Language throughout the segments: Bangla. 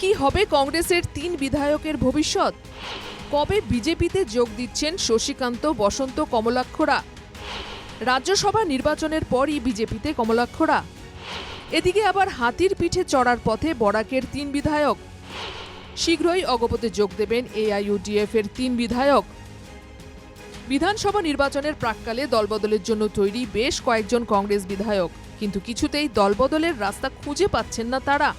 কি হবে কংগ্রেসের তিন বিধায়কের ভবিষ্যৎ? কবে বিজেপিতে যোগ দিচ্ছেন শশীকান্ত, বসন্ত, কমলাক্ষরা? রাজ্যসভা নির্বাচনের পরই বিজেপিতে কমলাক্ষরা। এদিকে আবার হাতির পিঠে চড়ার পথে বরাকের তিন বিধায়ক। শীঘ্রই অগপতে যোগ দেবেন এআইইউডিএফ এর তিন বিধায়ক। বিধানসভা নির্বাচনের প্রাককালে দলবদলের জন্য তৈরি বেশ কয়েকজন কংগ্রেস বিধায়ক, কিন্তু কিছুতেই দলবদলের রাস্তা খুঁজে পাচ্ছেন না তারা।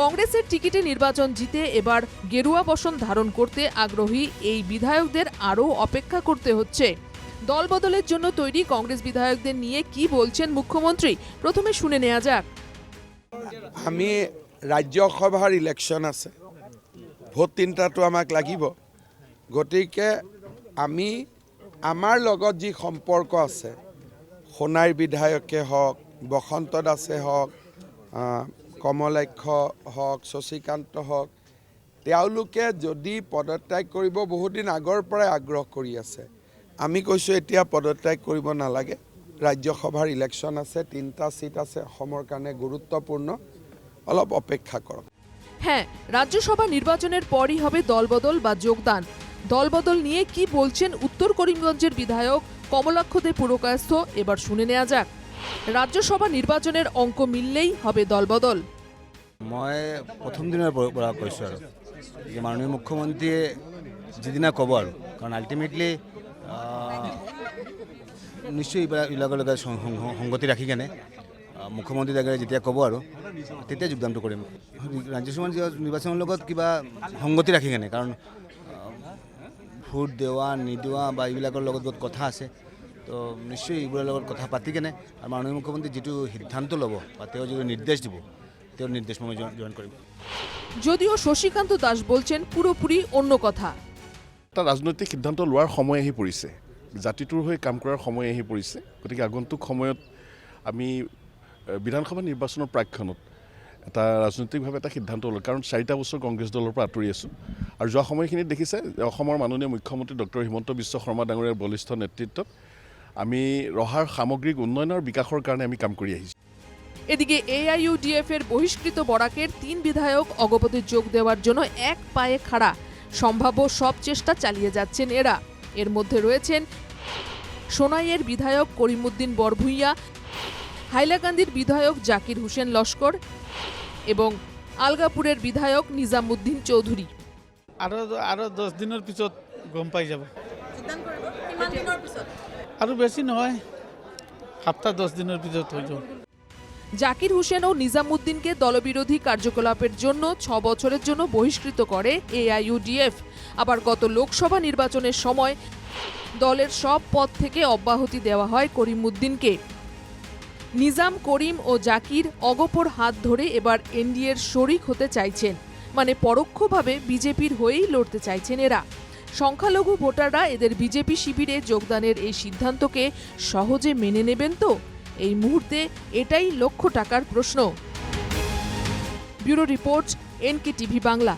কংগ্রেসের টিকিটে নির্বাচন জিতে এবার গেরুয়া বসন ধারণ করতে আগ্রহী এই বিধায়কদের আরও অপেক্ষা করতে হচ্ছে। দলবদলের জন্য তৈরি কংগ্রেস বিধায়কদের নিয়ে কি বলছেন মুখ্যমন্ত্রী? প্রথমে শুনে নেওয়া যাক। আমি ৰাজ্যসভাৰ ইলেকশ্যন আছে। ভোট তিনিটাটো আমাক লাগিব। গতিকে আমি আমাৰ লগত যি সম্পৰ্ক আছে, সোণাইৰ বিধায়কে হওক বসন্ত দাসে হওক কমলাক্ষ হওক, শশীকান্ত হওক, তেওঁলোকে যদি পদত্যাগ কৰিব, বহুদিন আগৰ পৰাই আগ্ৰহ কৰি আছে। আমি কৈছোঁ, এতিয়া পদত্যাগ কৰিব নালাগে। ৰাজ্যসভাৰ ইলেকশ্যন আছে, তিনিটা ছিট আছে, অসমৰ কাৰণে গুৰুত্বপূৰ্ণ। অলপ অপেক্ষা কৰক। হ্যাঁ রাজ্যসভা নির্বাচনের পরই হবে দলবদল বা যোগদান। দলবদল নিয়ে কি বলছেন উত্তর করিমগঞ্জের বিধায়ক কমলাক্ষ দে পুরকায়স্থ, এবার শুনে নেওয়া যাক। রাজ্যসভা নির্বাচনের অঙ্ক মিললেই হবে দলবদল। মই প্ৰথম দিনৰ পৰা কৈছোঁ আৰু। যে মাননীয় মুখ্যমন্ত্ৰীয়ে যিদিনা ক'ব আৰু, কাৰণ আল্টিমেটলি নিশ্চয় এইবিলাক এইবিলাকৰ লগত সংগতি ৰাখি কেনে মুখ্যমন্ত্ৰী ডাঙৰীয়াই যেতিয়া ক'ব আৰু, তেতিয়া যোগদানটো কৰিম। ৰাজ্যসভা নিৰ্বাচনৰ লগত কিবা সংগতি ৰাখি কেনে, কাৰণ ভোট দেৱা নিদিয়া বা এইবিলাকৰ লগত বহুত কথা আছে। তো নিশ্চয় এইবোৰৰ লগত কথা পাতি কেনে, আৰু মাননীয় মুখ্যমন্ত্ৰী যিটো সিদ্ধান্ত ল'ব বা তেওঁ যিটো নিৰ্দেশ দিব তেওঁৰ নিৰ্দেশ মই জইন কৰিম যদিও শশীকান্ত দাস বলছেন পুরোপুরি অন্য কথা। এটা ৰাজনৈতিক সিদ্ধান্ত লোৱাৰ সময় আহি পৰিছে। জাতিটোৰ হৈ কাম কৰাৰ সময় আহি পৰিছে। গতিকে আগন্তুক সময়ত আমি বিধানসভা নিৰ্বাচনৰ প্ৰাক্ষণত এটা ৰাজনৈতিকভাৱে এটা সিদ্ধান্ত ল'লোঁ কাৰণ চাৰিটা বছৰ কংগ্ৰেছ দলৰ পৰা আঁতৰি আছোঁ। আৰু যোৱা সময়খিনিত দেখিছে অসমৰ মাননীয় মুখ্যমন্ত্ৰী ডক্টৰ হিমন্ত বিশ্ব শৰ্মা ডাঙৰীয়াৰ বলিষ্ঠ নেতৃত্বত আমি ৰহাৰ সামগ্ৰিক উন্নয়ন আৰু বিকাশৰ কাৰণে আমি কাম কৰি আহিছোঁ। এদিকে এআইইউডিএফ এর বহিষ্কৃত বরাকের তিন বিধায়ক অগপতে যোগ দেওয়ার জন্য এক পায়ে খাড়া। সম্ভাব্য সব চেষ্টা চালিয়ে যাচ্ছেন এরা। এর মধ্যে রয়েছেন সোনাইয়ের বিধায়ক করিমুদ্দিন বরভুইয়া হাইলাকান্দির বিধায়ক জাকির হোসেন লস্কর এবং আলগাপুরের বিধায়ক নিজামুদ্দিন চৌধুরী। আৰু আরও দহ দিনের পিছত গম পাই যাব। আৰু বেছি নহয় সপ্তাহ দহ দিনৰ পিছত হৈ যাব। জাকির হোসেন ও নিজামুদ্দিনকে দলবিরোধী কার্যকলাপের জন্য ছ বছরের জন্য বহিষ্কৃত করে এআইইউডিএফ। আবার গত লোকসভা নির্বাচনের সময় দলের সব পদ থেকে অব্যাহতি দেওয়া হয় করিমুদ্দিনকে নিজাম, করিম ও জাকির অগপর হাত ধরে এবার এনডিএর শরিক হতে চাইছেন মানে পরোক্ষভাবে বিজেপির হয়েই লড়তে চাইছেন এরা। সংখ্যালঘু ভোটাররা এদের বিজেপি শিবিরে যোগদানের এই সিদ্ধান্তকে সহজে মেনে নেবেন তো? এই মুহূর্তে এটাই লক্ষ টাকার প্রশ্ন। Bureau report NK TV Bangla.